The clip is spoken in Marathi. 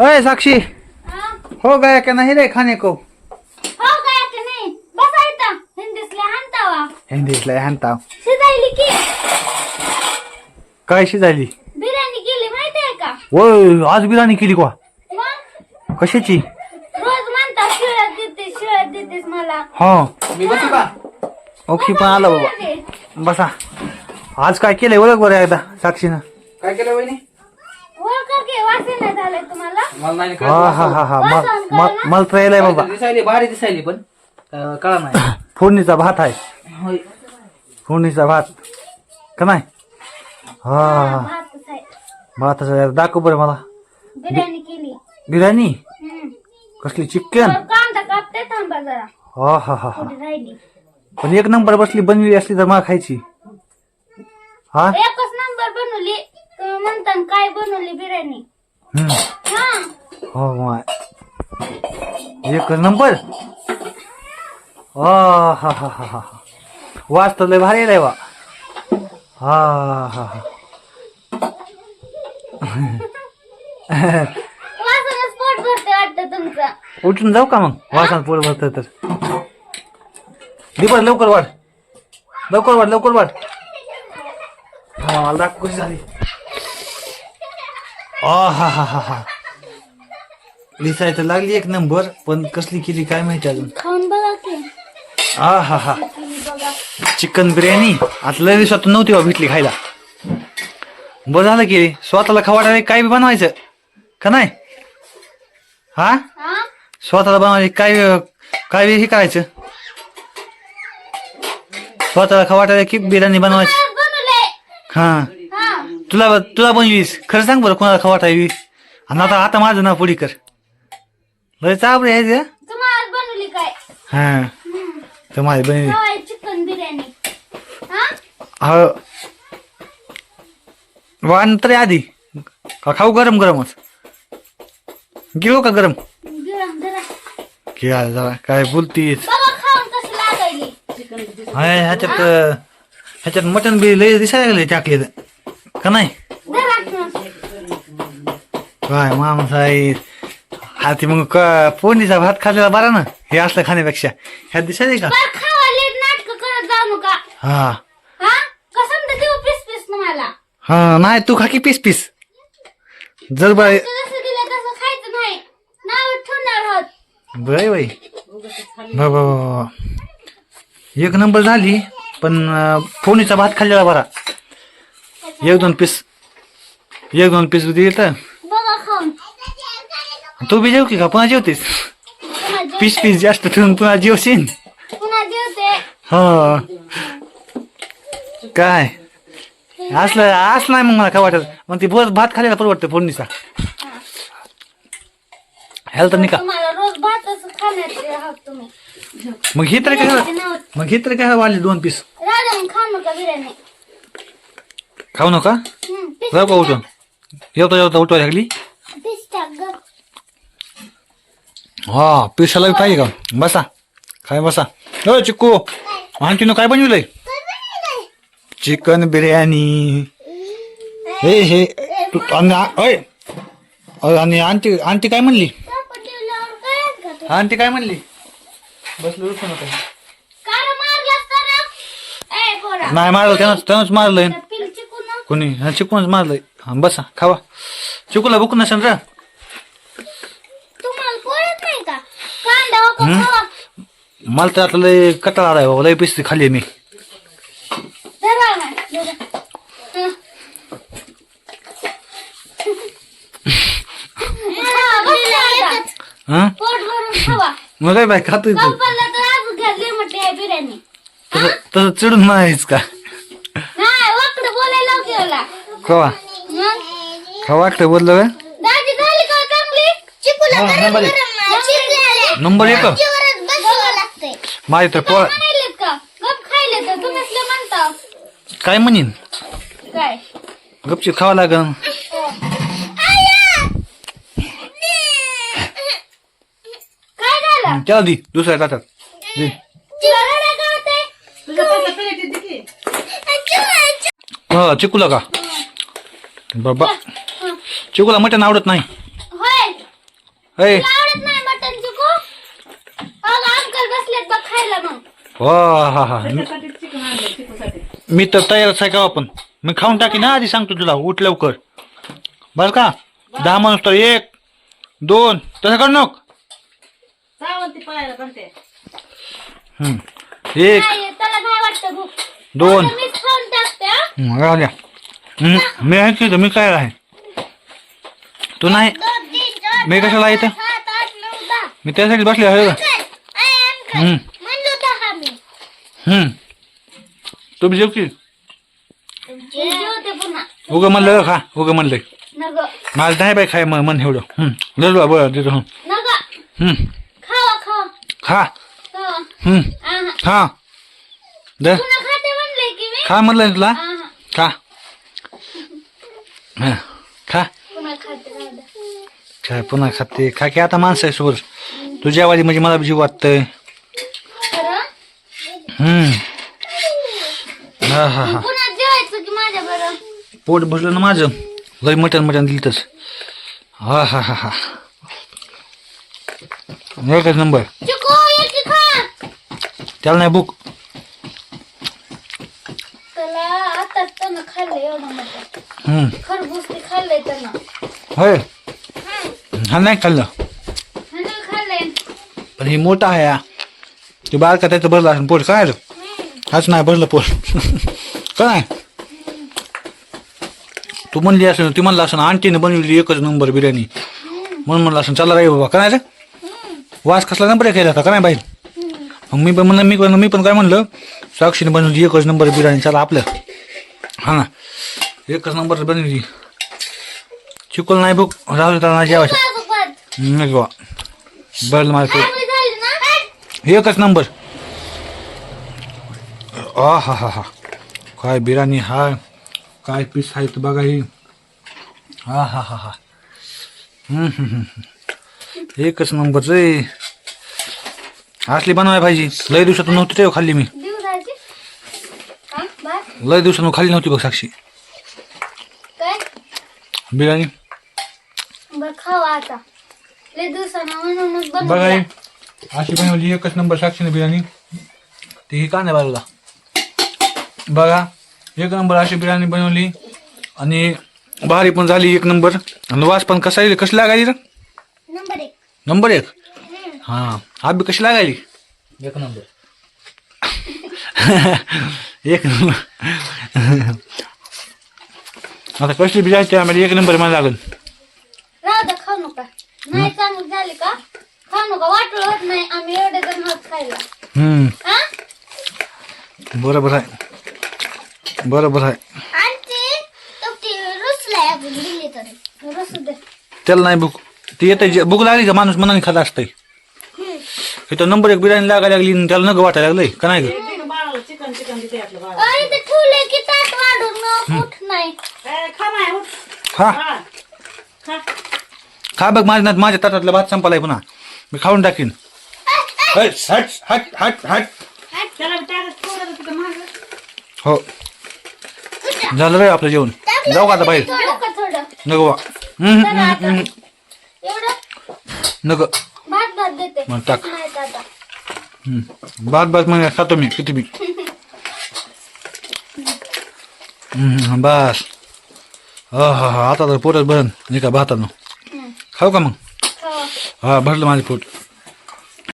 अय साक्षी. हा? हो गया क्या नहीं रे खाने को हो काय की नाही. बसा इथं. हिंदीतले हाणतावा. हिंदीतला हाणता शिजायली की. काय शिजायली? बिर्याणी केली माहितीये का? होय आज बिर्याणी केली का? मग? कशाची? रोज म्हणता शिळत देतेस शिळत देतेस मला. हा. मी बसू का? ओके पण आला बाबा. बसा. आज काय केलंय? ओळख बरं एकदा साक्षीनं. काय केलं वहिनी? ओळखा की वाचन नाही झालंय तुम्हाला? मला नाही हा हा हा हा. म- म- मला तर यायलाय बाबा. दिसायली भारी दिसायली पण. अं, कळा नाही. फोडणीचा भात आहे. होय. फोडणीचा भात. का नाही? हा हा आहे. भाताचा दाखव बरं मला. बिर्याणी केली. बिर्याणी? हम्म. कसली चिकन? कांदा कापते थांबा जरा. हा हा हा हा. थोडी राहिली. पण एक नंबर बसली बनवली असली तर मला खायची. हा? एकच नंबर बनवली. तुम्ही म्हणता ना काय बनवली बिर्याणी? हम्म. हा. हो माय एक नंबर. हा हा हा हा. हा तर लय भारी आहे वा हा हा हा. वासनच पोट भरते वाटतं तुमचं. उठून जाऊ का मग? वासान पोट भरत तर. दीपा लवकर वाढ. लवकर वाढ लवकर वाढ. हा मला दाखव कशी झाली. हा हा हा हा लिसाय तर लागली एक नंबर पण कसली केली काय माहिती अजून? खाऊन बघा की. आ हा हा बघा. चिकन बिर्याणी आता लय दिवसात नव्हती बा भेटली खायला. बरं झालं की स्वतःला खवाडा काय बी बनवायचं? का नाही? हा? हा? स्वतःला बनवायचं काय काय बी हे करायचं? स्वतःला खवाटा की बिर्याणी बनवायची. बनवले हा हा. तुला तुला बनवीस खरं सांग बरं कोणाला खवाटा येईस आणि आता आता माझं नाव पुढी कर. लय चाप रे हे तुम्हाला आज बनवली काय? हा. तर माझी चिकन बिर्याणी. हा? हा. वाण तरी आधी. का खाऊ गरम गरमच. गेलो का गरम? जरा जरा. काय बोलतीस? बघा खाऊन कशी लागायली? हाय, ह्याच्यात ह्याच्यात मटन बी लय दिसायला लागले टाकलेलं का नाही. काय माणूस आहे हा ती मग क- फोडणीचा भात खाल्लेला बरा ना? हे असलं खाण्यापेक्षा. ह्यात दिसायला का? बरं खावा लेट नाटक करत जाऊ नका हा. हा? कसं तर देऊ पीस पीस तुम्हाला. हा नाही तू खा की पीस पीस. जर बाय जसं दिलं तसं खायचं नाही. नाव ठेवणार आहोत. बाय बाई. बाबा बाबा. एक नंबर झाली पण अं, फोडणीचा भात खाल्लेला बरा. एक दोन पीस एक दोन पीस दिली तर? बघा खाऊन. तू बी जेव की का? पुन्हा जेवतीस? पीस पीस जास्त ठेवून पुन्हा जेवशील? पुन्हा जेवते. हा. काय? असलं असलं नाही मग मला काय वाटत. मग ती बस भात खायला परवडतं फोडणीचा. ह्याला तर नाही का तुम्हाला रोज भातच खाण्याचे आहात तुम्ही. मग हे तरी काय मग हे तरी काय वाढले दोन पीस राजा बिर्याणी. खाऊ नका? जाऊ का उठून. येवता येवता उठवायला लागली. हा पिसाला बी पाहिजे का? बसा. काय बसा. हो चिक्कू आणखीन काय बनविलंय? चिकन बिर्याणी. हे हे आणि आंटी आंटी काय म्हणली? आंटी काय म्हणली? बसलो उठू नका. नाही मारलं त्यानंच त्यानंच ना. कोणी? हा चिकूनच मारलंय. हा बसा खावा. चिकूला बुक नसेल रा. तुम्हाला पोळत नाही का? कांदा वाकून खावा. मला तर आता लय कटाळा आलाय बाबा लय पिस्ती खाल्ली मी. धरा ना, धरा. हं. हा, बस आता. हा? पोट भरून खावा. मग काय बाय खातोय तू? संपलं तर आहे बिर्याणी. तसं चिडून नाहीच का नाही वाकडं बोलायला लाव की कवा खा वाटतं बोललं का? दाजी झाली का चांगली? चिकूला हा, गरम नंबर एक. माझी तर पोळा काय म्हणीन? काय? गपचीप खावा लागन. काय झालं? त्याला दी दुसऱ्या ताटात. दे? हा चिकूला का? बाबा. चिकूला मटण आवडत नाही. होय. ऐ. तुला आवडत नाही मटन चिकू? अगं अंकल बसलेत बघ खायला मग. हो हा हा. मी- मी तर तयारच आहे का आपण? मी खाऊन टाकी ना आधी सांगतो तुला. उठ लवकर. बस का? दहा माणूस तर एक दोन. तसं कर नको. हम्म. एक नाही त्याला काय वाटतं भूक. दोन. आता मीच खाऊन टाकते हा. हम्म, राहू द्या. मी आहे की मी काय आहे तू नाही मी कशाला येतं? मी त्यासाठी बसले आहे का? अंकल, अय, अंकल. हम्म. म्हणलो दहा मी. हम्म तू बी जेव की उगं म्हणलं खा उगं म्हणलंय नग मला नाही बाई खाय मन एवढं हम्म देतो बरं हं. खावा खा. खा दे पुन्हा खाते म्हणले की मी खा म्हणलं तुला हं, खा. काय पुन्हा खाते खा की आता माणसं आहे सोबत तुझ्या वाली म्हणजे मला जीव वाटतंय? हम्म हा हा हा पोट भरलं ना माझं लय मटण मटण दिलं तस हा हा हा हा एकच नंबर त्याला नाही बुक त्याला आता त्यानं खाल्लं एवढं मोठं. हम्म. खरबूज ते खाल्लंय त्यानं. होय? हा नाही खाल्लं. खाल्लंय. पण हे मोठा आहे हा. ते बारका त्याचं भरलं असं पोट काय आलं हाच नाही भरलं पोट. काय तू म्हणली असं ती म्हणला असं आंटीने बनवली एकच नंबर बिर्याणी. म्हणून म्हणलं असं चला रे बाबा काय रे? वास कसला नंबर केला होता का नाही बाई? मग मी पण म्हणलं मी पण मी पण काय म्हणलं साक्षीने बनवली एकच नंबर बिर्याणी. चला आपलं. हा ना. एकच नंबर बनवली. चिकोल नाही बुक राहू नाही जेवायचं. नाही बाबा बरं माझं एकच नंबर आ हा हा. हा काय बिर्याणी हा काय पीस आहेत बघा ही. हा हा. हा हा. एकच नंबर रे असली बनवाय पाहिजे. लय दिवसातून नव्हती तेव्हा खाल्ली मी देऊ राहायची हा भात लय दिवसातून खाल्ली नव्हती बघ साक्षी. काय? बिर्याणी? बरं खावा आता. लय दिवसानं म्हणूनच बघा ही बनवलं अशी बनवली एकच नंबर साक्षीने बिर्याणी. ती ही कांदा बाजूला. बघा एक नंबर अशी बिर्याणी बनवली. आणि भारी पण झाली एक नंबर. आणि वास पण कसा येईल कशी लागायली रे? नंबर एक. नंबर एक? हां. आबी कशी लागायली? एक नंबर. एक नंबर आता कसली बिर्याणी त्यामध्ये एक नंबर मला लागेल. राहू द्या खाऊ नका. नाही चांगली झाली का? खाऊ नका वाटलं होत नाही. आम्ही एवढे जण आहोत खायला. हम्म. हा? बरोबर आहे. बरोबर आहे. आणि ती रुसलाय आपण दिली तरी. रुसू दे. त्याला नाही भूक. ती येते भूक लागली का? माणूस मनाने खात असतंय. इथं नंबर एक बिर्याणी लागायला लागली आणि त्याला नग वाटायला लागलंय. का नाही ग? अरे ते ठेवले की ताट वाढून उठ नाही. खा खा. बघ माझ्या माझ्या ताटातला भात संपलाय पुन्हा. मी खाऊन टाकीन. हट हट हट हट हट. हो. झालं रे आपलं जेवण. जाऊ का आता बाहेर? नको बा. नको. भात भात देते. मग टाक. भात भात म्हणजे खातो मी किती बी हम्म, बस. हा हा हा. आता तर पोटच भरण नाही का भातानं. खाऊ का मग? खावा हा भरलं माझं पोट.